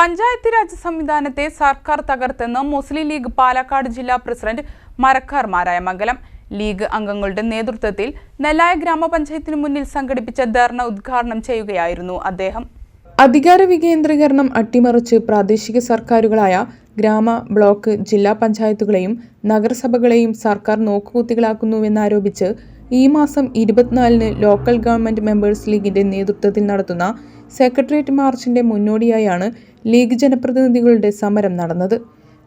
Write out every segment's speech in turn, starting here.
പഞ്ചായത്ത് രാജ് സംവിധാനത്തെ സർക്കാർ തകർത്തെന്ന് മുസ്ലിം ലീഗ് പാലക്കാട് ജില്ലാ പ്രസിഡന്റ് മരക്കാർമാരായ മാരായമംഗലം ലീഗ് അംഗങ്ങളുടെ നേതൃത്വത്തിൽ നെല്ലായ ഗ്രാമപഞ്ചായത്തിന് മുന്നിൽ സംഘടിപ്പിച്ച ധർണ ഉദ്ഘാടനം ചെയ്യുകയായിരുന്നു അദ്ദേഹം. അധികാര വികേന്ദ്രീകരണം അട്ടിമറിച്ച് പ്രാദേശിക സർക്കാരുകളായ ഗ്രാമ ബ്ലോക്ക് ജില്ലാ പഞ്ചായത്തുകളെയും നഗരസഭകളെയും സർക്കാർ നോക്കുകുത്തികളാക്കുന്നുവെന്നാരോപിച്ച് ഈ മാസം ഇരുപത്തിനാലിന് ലോക്കൽ ഗവൺമെന്റ് മെമ്പേഴ്സ് ലീഗിന്റെ നേതൃത്വത്തിൽ നടത്തുന്ന സെക്രട്ടേറിയറ്റ് മാർച്ചിന്റെ മുന്നോടിയായാണ് ലീഗ് ജനപ്രതിനിധികളുടെ സമരം നടന്നത്.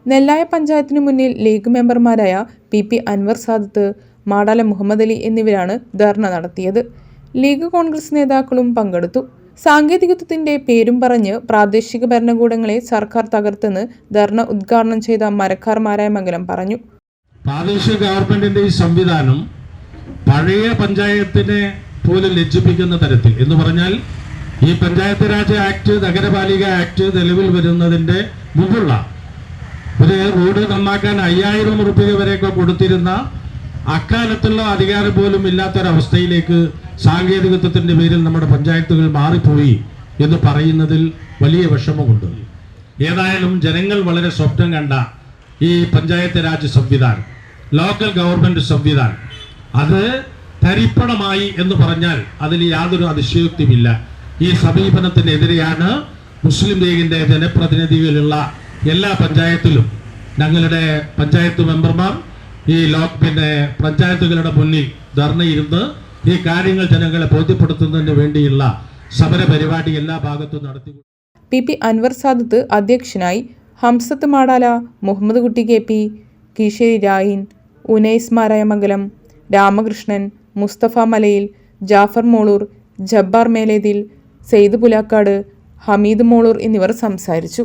നെല്ലായ പഞ്ചായത്തിനു മുന്നിൽ ലീഗ് മെമ്പർമാരായ പി പി അൻവർ സാദത്ത് മാടാല മുഹമ്മദ് അലി എന്നിവരാണ് ധർണ നടത്തിയത്. ലീഗ് കോൺഗ്രസ് നേതാക്കളും പങ്കെടുത്തു. സാങ്കേതികത്വത്തിന്റെ പേരും പറഞ്ഞ് പ്രാദേശിക ഭരണകൂടങ്ങളെ സർക്കാർ തകർത്തെന്ന് ധർണ ഉദ്ഘാടനം ചെയ്ത മരക്കാർ മാരായമംഗലം പറഞ്ഞു. പ്രാദേശിക ഗവൺമെന്റിന്റെ ഈ സംവിധാനം പഴയ പഞ്ചായത്തിനെ പോലും ലജ്ജിപ്പിക്കുന്ന തരത്തിൽ. എന്ന് പറഞ്ഞാൽ ഈ പഞ്ചായത്ത് രാജ് ആക്ട് നഗരപാലിക ആക്ട് നിലവിൽ വരുന്നതിന്റെ മുമ്പുള്ള ഒരു റോഡ് നന്നാക്കാൻ അയ്യായിരം റുപ്യ വരെയൊക്കെ കൊടുത്തിരുന്ന അക്കാലത്തുള്ള അധികാരം പോലും ഇല്ലാത്തൊരവസ്ഥയിലേക്ക് സാങ്കേതികത്വത്തിന്റെ പേരിൽ നമ്മുടെ പഞ്ചായത്തുകൾ മാറിപ്പോയി എന്ന് പറയുന്നതിൽ വലിയ വിഷമമുണ്ട്. ഏതായാലും ജനങ്ങൾ വളരെ സ്വപ്നം കണ്ട ഈ പഞ്ചായത്ത് രാജ് സംവിധാനം ലോക്കൽ ഗവൺമെന്റ് സംവിധാനം അത് തരിപ്പണമായി എന്ന് പറഞ്ഞാൽ അതിന് യാതൊരു അതിശയോക്തിയുമില്ല. ഈ സമീപനത്തിനെതിരെയാണ് മുസ്ലിം ലീഗിന്റെ ജനപ്രതിനിധികളുള്ള എല്ലാ പഞ്ചായത്തിലും ഞങ്ങളുടെ പഞ്ചായത്ത് മെമ്പർമാർ ഈ ലോ പിന്നെ പഞ്ചായത്തുകളുടെ മുന്നിൽ ധർണയിരുന്ന് ഈ കാര്യങ്ങൾ ജനങ്ങളെ ബോധ്യപ്പെടുത്തുന്നതിന് വേണ്ടിയുള്ള സമര പരിപാടി എല്ലാ ഭാഗത്തും നടത്തി പി പി അൻവർ സാദത്ത് അധ്യക്ഷനായി ഹംസത്ത് മാടാല മുഹമ്മദ് കുട്ടി കെ പി കീശേരി രായിൻ ഉനൈസ് മാരായമംഗലം രാമകൃഷ്ണൻ മുസ്തഫ മലയിൽ ജാഫർ മോളൂർ ജബ്ബാർ മേലേതിൽ സെയ്ദ് പുലാക്കാട് ഹമീദ് മോളൂർ എന്നിവർ സംസാരിച്ചു.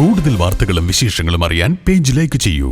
കൂടുതൽ വാർത്തകളും വിശേഷങ്ങളും അറിയാൻ പേജ് ലൈക്ക് ചെയ്യൂ.